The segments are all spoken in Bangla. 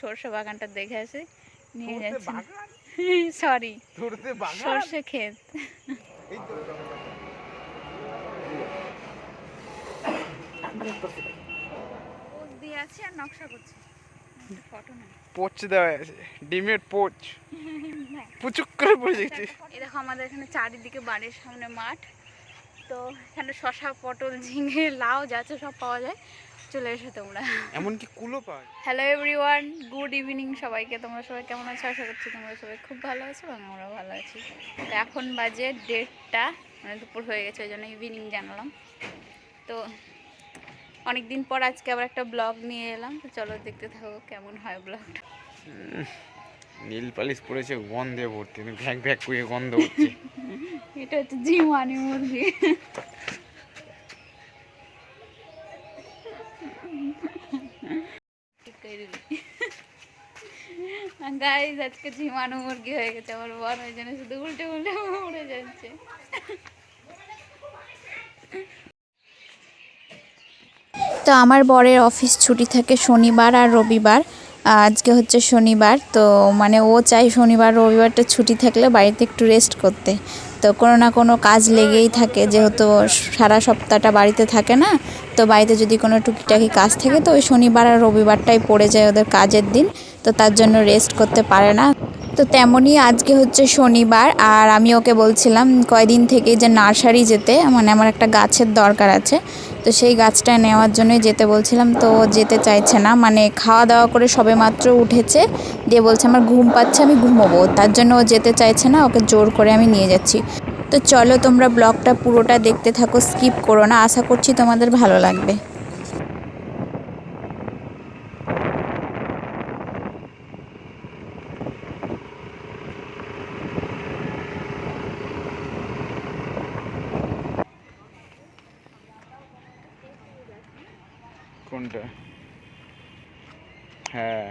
সর্ষে বাগানটা দেখে আসি। নিয়ে যাচ্ছি। সরি সর্ষে ক্ষেত। এই দিয়ে আছে আর নকশা করছে। পোচ দেওয়া আছে ডিমের পোচ। পুচুক করে পড়ে যাচ্ছে এই দেখো আমাদের এখানে চারিদিকে বাড়ির সামনে মাঠ। তো এখানে শশা পটল ঝিঙে লাউ যাচ্ছে সব পাওয়া যায়। চলে এসো তোমরা। এমনকি কুলো পায় হ্যালো এভরিওয়ান গুড ইভিনিং সবাইকে। তোমরা সবাই কেমন আছো? আশা করছি তোমরা সবাই খুব ভালো আছো এবং আমরা ভালো আছি। তো এখন বাজে দেড়টা মানে দুপুর হয়ে গেছে ওই জন্য ইভিনিং জানালাম। তো অনেক দিন পর আজকে আবার একটা ব্লগ নিয়ে এলাম। তো চলো দেখতে থাকো কেমন হয় ব্লগটা নীল পালিশ পড়েছে গন্ধে ভর্তি ভ্যাক ভ্যাক করে গন্ধ হচ্ছে। এটা হচ্ছে জিমানি মুরগি আজকে ঝিমানো মুরগি হয়ে গেছে, আমার বর শুধু উল্টে উল্টে উড়ে যাচ্ছে। তো আমার বরের অফিস ছুটি থাকে শনিবার আর রবিবার। আজকে হচ্ছে শনিবার, তো মানে ও চাই শনিবার, রবিবারটা ছুটি থাকলে বাড়িতে একটু রেস্ট করতে। তো কোনো না কোনো কাজ লেগেই থাকে, যেহেতু সারা সপ্তাহটা বাড়িতে থাকে না তো বাড়িতে যদি কোনো টুকিটাকি কাজ থাকে, তো ওই শনিবার আর রবিবারটাই পড়ে যায় ওদের কাজের দিন, তো তার জন্য রেস্ট করতে পারে না। তো তেমনই আজকে হচ্ছে শনিবার, আর আমি ওকে বলছিলাম কয়দিন থেকে যে নার্সারি যেতে মানে আমার একটা গাছের দরকার আছে, তো সেই গাছটা নেওয়ার জন্যই যেতে বলছিলাম, তো যেতে চাইছে না মানে খাওয়া দাওয়া করে সবে মাত্র উঠেছে, দিয়ে বলছে আমার ঘুম পাচ্ছে, আমি ঘুমোবো, তার জন্য ও যেতে চাইছে না, ওকে জোর করে আমি নিয়ে যাচ্ছি। তো চলো তোমরা ব্লগটা পুরোটা দেখতে থাকো, স্কিপ করো না। আশা করছি তোমাদের ভালো লাগবে। কোনটা? হ্যাঁ।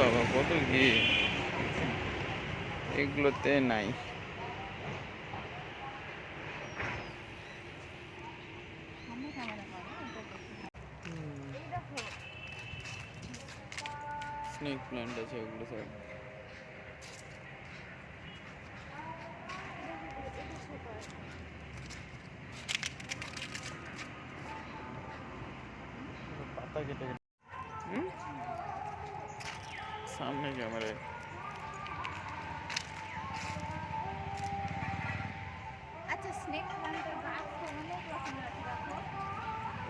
বাবা কত কি? এগুলোতে নাই। স্নেক প্ল্যান্ট আছে ওগুলো সব পাতা কেটে কেটে হুম? সামনে ক্যামেরায় আচ্ছা স্নেক প্লান্টের গাছ তো অনেক রকমের আছে দেখো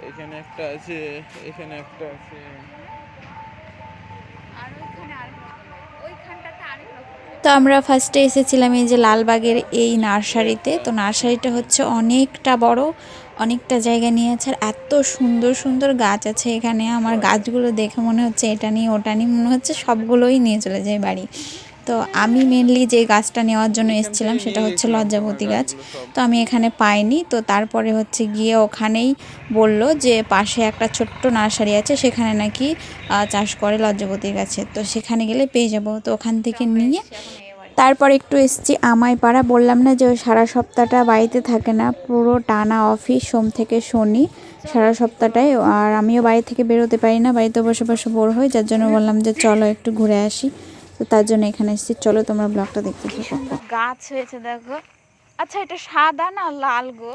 এখানে একটা আছে এখানে একটা আছে। তো আমরা ফার্স্টে এসেছিলাম এই যে লালবাগের এই নার্সারিতে। তো নার্সারিটা হচ্ছে অনেকটা বড় অনেকটা জায়গা নিয়ে আছে আর এত সুন্দর সুন্দর গাছ আছে এখানে। আমার গাছগুলো দেখে মনে হচ্ছে এটা নিয়ে ওটা নিয়ে মনে হচ্ছে সবগুলোই নিয়ে চলে যায় বাড়ি। তো আমি মেনলি যে গাছটা নেওয়ার জন্য এসেছিলাম সেটা হচ্ছে লজ্জাবতী গাছ। তো আমি এখানে পাইনি। তো তারপরে হচ্ছে গিয়ে ওখানেই বলল যে পাশে একটা ছোট্ট নার্সারি আছে, সেখানে নাকি চাষ করে লজ্জাবতী গাছের তো সেখানে গেলে পেয়ে যাব। তো ওখান থেকে নিয়ে তারপর একটু এসছি আমায় পাড়া বললাম না যে সারা সপ্তাহটা বাড়িতে থাকে না। পুরো টানা অফিস, সোম থেকে শনি সারা সপ্তাহটাই। আর আমিও বাড়ি থেকে বেরোতে পারি না। বাড়িতে বসে বসে বোর হই। যার জন্য বললাম যে চলো একটু ঘুরে আসি। তো তার জন্য এখানে এসেছি। চলো তোমরা ব্লগটা দেখতে কি থাকো। সুন্দর গাছ হয়েছে দেখো। আচ্ছা এটা সাদা না লাল গো?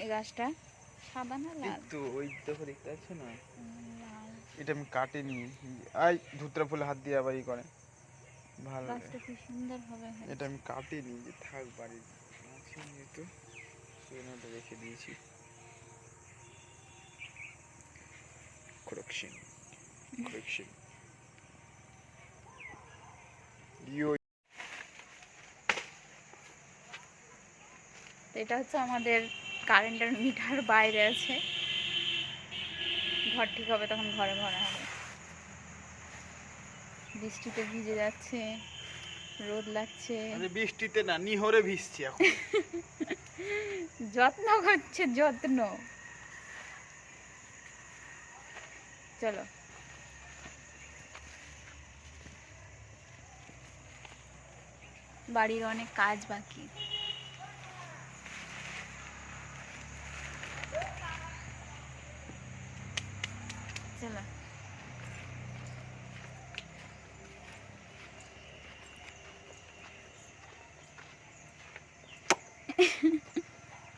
এই গাছটা। সাদা না লাল? তো ওই দেখো দেখতে পাচ্ছ না? এটা আমি কাটিনি। আই ধুতরা ফুলে হাত দিয়ে আবার ই করে। ভালো গাছটা কি সুন্দর ভাবে এটা আমি কাটিনি যে থাক বাড়ির আছে যেহেতু ওটা রেখে দিয়েছি। Correction correction তো এটা হচ্ছে আমাদের কারেন্টের মিটার বাইরে আছে। ঘর ঠিক হবে তখন ঘরে ভরা হবে। বৃষ্টিতে ভিজে যাচ্ছে রোদ লাগছে। বৃষ্টিতে না নিহরে ভিজছি এখন। যত্ন করছে যত্ন। চলো। বাড়ির অনেক কাজ বাকি। চলো।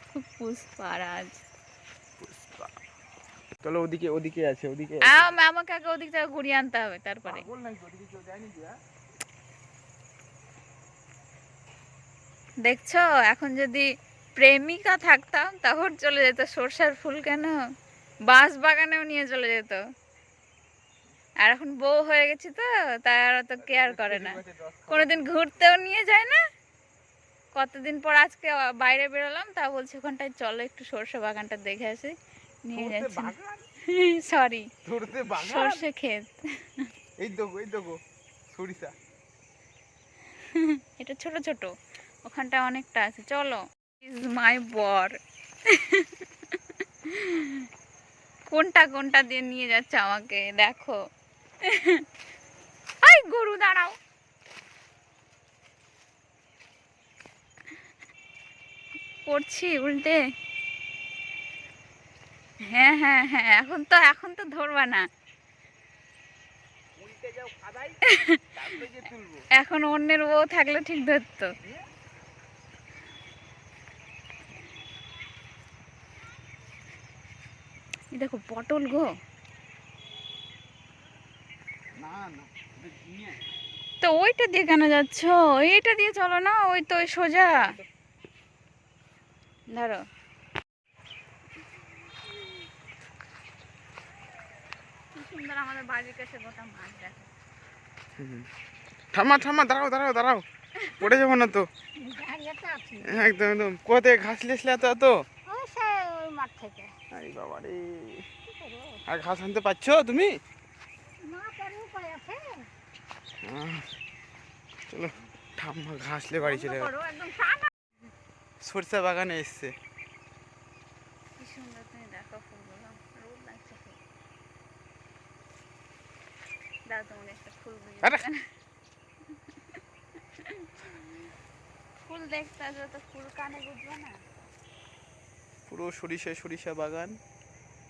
খুব পুষ্পারাজ চলো ওদিকে ওদিকে আছে ওদিকে। আম- আমাকে আগে ওদিক থেকে ঘুরিয়ে আনতে হবে তারপরে। বল নাকি? ওদিকে কেউ যায়নি দেখছ? এখন যদি প্রেমিকা থাকতাম তখন চলে যেত সর্ষার ফুল কেন? বাঁশ বাগানেও নিয়ে চলে যেত। আর এখন বউ হয়ে গেছি তো তাই আর অত কেয়ার করে না। কোনোদিন ঘুরতেও নিয়ে যায় না। কতদিন পর আজকে বাইরে বেরোলাম তা বলছে ওখানটায় চলো একটু সর্ষে বাগানটা দেখে আসি। নিয়ে যাচ্ছি। সরি সর্ষে ক্ষেত। এই দেখো এই দেখো সরিষা। এটা ছোট ছোট। ওখানটা অনেকটা আছে চলো। ইজ মাই বর কোনটা কোনটা দিয়ে নিয়ে যাচ্ছে আমাকে দেখো। আই গরু দাঁড়াও। পড়ছি উল্টে। হ্যাঁ হ্যাঁ হ্যাঁ এখন তো এখন তো ধরবা না। এখন অন্যের বউ থাকলে ঠিক ধরতো। দেখো পটল গো। তো ওইটা দিয়ে কেন যাচ্ছ? এইটা দিয়ে চলো না ওই তো সোজা। ধরো। কি সুন্দর আমাদের বাড়ির কাছে গোটা মাছ দেখো। থামা থামা দাঁড়াও দাঁড়াও দাঁড়াও। পড়ে যাব না তো। একদম একদম। কোথা থেকে ঘাস লেসলে এত ওই মাঠ থেকে। আরে বাবা রে আর ঘাস আনতে পারছ তুমি? চলো ঠাম্মা ঘাসলে বাড়ি চলে গেল। সরষা বাগানে এসছে। ফুল দেখতে আসবে তো ফুল কানে বুঝবে না। পুরো সরিষা সরিষা বাগান।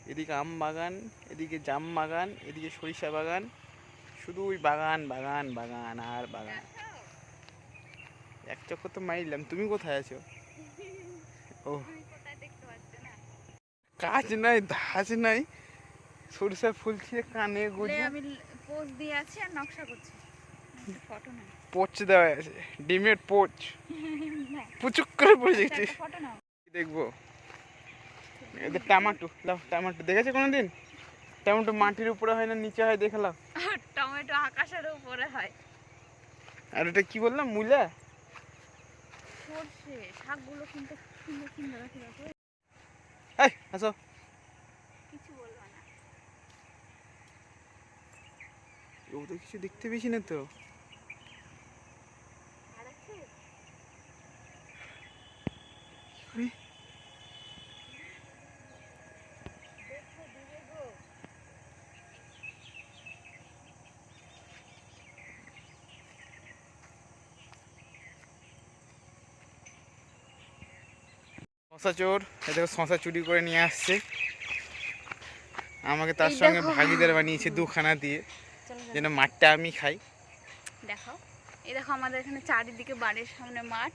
এদিকে আম বাগান এদিকে জাম বাগান এদিকে সরিষা বাগান। শুধু ওই বাগান বাগান বাগান আর বাগান। এক চক্কর তো মারলাম তুমি কোথায় আছো? ও কাজ নাই ধাজ নাই। সরিষা ফুল ছিঁড়ে কানে গুজে আমি পোজ দিয়ে আছি আর নকশা করছি। ফটো না পোচ দেওয়া আছে। ডিমের পোচ। পুচুক করে পড়ে যাচ্ছে দেখব? এদের টমাটো লাও টমাটো। দেখেছ কোনোদিন? টমেটো মাটির উপরে হয় না নিচে হয় দেখলাম টমেটো আকাশের উপরে হয়। আর ওটা কি বললাম মূলা? সর্ষে শাকগুলো কিন্তু সুন্দর সুন্দর আছে এই আসো। কিছু বলব না। ও তো কিছু দেখতে পেয়েছি না তো। আর আছে আরে, দেখো দূরে গো শশা চোর। দেখো শশা চুরি করে নিয়ে আসছে। আমাকে তার সঙ্গে ভাগিদার বানিয়েছে দুখানা দিয়ে। যেন মাঠটা আমি খাই। দেখো এই দেখো আমাদের এখানে চারিদিকে বাড়ির সামনে মাঠ।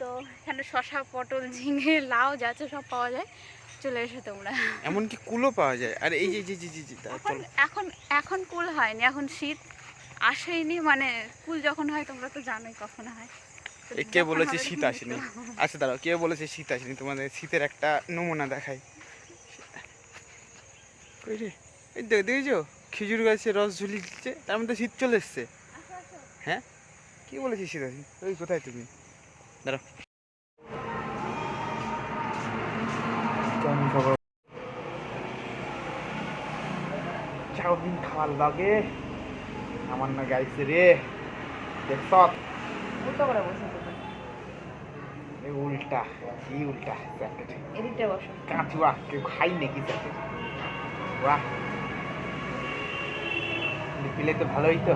তো এখানে শশা পটল ঝিঙে লাউ যা সব পাওয়া যায়। চলে এসো তোমরা। এমনকি কুলও পাওয়া যায়। আর এই যে জি জি জি জি এখন এখন এখন কুল হয়নি। এখন শীত আসেইনি। মানে কুল যখন হয় তোমরা তো জানোই কখন হয়। কে বলেছে শীত আসেনি? আচ্ছা দাঁড়াও কে বলেছে শীত আসেনি? তোমাদের শীতের একটা নমুনা দেখাই। কই রে? এই দেখ দেখেছ? খেজুর গাছে রস ঝুলি দিচ্ছে তার মধ্যে শীত চলে এসছে। আসো, আসো। হ্যাঁ? কি বলেছিস শীত আসেনি? ওই কোথায় তুমি? দাঁড়াও। কেমন খবর? চাউমিন খাওয়ার লাগে। আমার না গাইছে রে। দেখছ? উল্টো করে বসে। তুমি এই উল্টা কি উল্টা জ্যাকেট এদিকটা বসো। কাঁচুয়া কেউ খাই নাকি জ্যাকেট বাহ। পেলে তো ভালোই তো।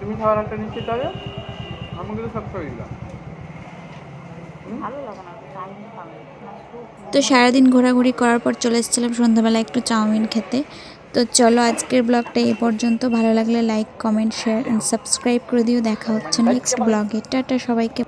তুমি খাবার একটা নিচ্ছি তাহলে আমাকে তো সব করে দিলাম। তো সারাদিন ঘোরাঘুরি করার পর চলে এসেছিলাম সন্ধ্যাবেলা একটু চাউমিন খেতে। তো চলো আজকের ব্লগটা এই পর্যন্ত। ভালো লাগলে like comment share and subscribe করে দিও। দেখা হচ্ছে নেক্সট ব্লগে টাটা সবাইকে।